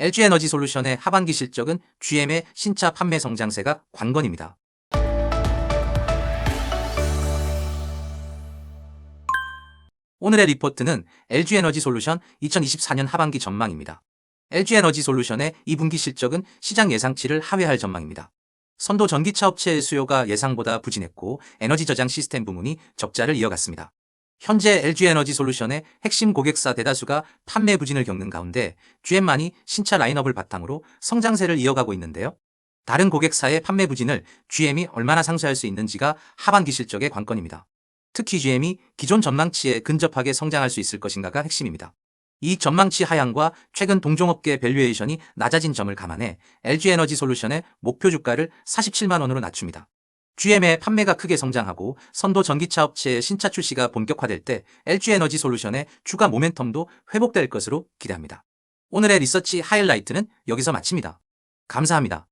LG에너지 솔루션의 하반기 실적은 GM의 신차 판매 성장세가 관건입니다. 오늘의 리포트는 LG에너지 솔루션 2024년 하반기 전망입니다. LG에너지 솔루션의 2분기 실적은 시장 예상치를 하회할 전망입니다. 선도 전기차 업체의 수요가 예상보다 부진했고 에너지 저장 시스템 부문이 적자를 이어갔습니다. 현재 LG에너지 솔루션의 핵심 고객사 대다수가 판매 부진을 겪는 가운데 GM만이 신차 라인업을 바탕으로 성장세를 이어가고 있는데요. 다른 고객사의 판매 부진을 GM이 얼마나 상쇄할 수 있는지가 하반기 실적의 관건입니다. 특히 GM이 기존 전망치에 근접하게 성장할 수 있을 것인가가 핵심입니다. 이 전망치 하향과 최근 동종업계 밸류에이션이 낮아진 점을 감안해 LG에너지 솔루션의 목표 주가를 47만 원으로 낮춥니다. GM의 판매가 크게 성장하고 선도 전기차 업체의 신차 출시가 본격화될 때 LG에너지 솔루션의 추가 모멘텀도 회복될 것으로 기대합니다. 오늘의 리서치 하이라이트는 여기서 마칩니다. 감사합니다.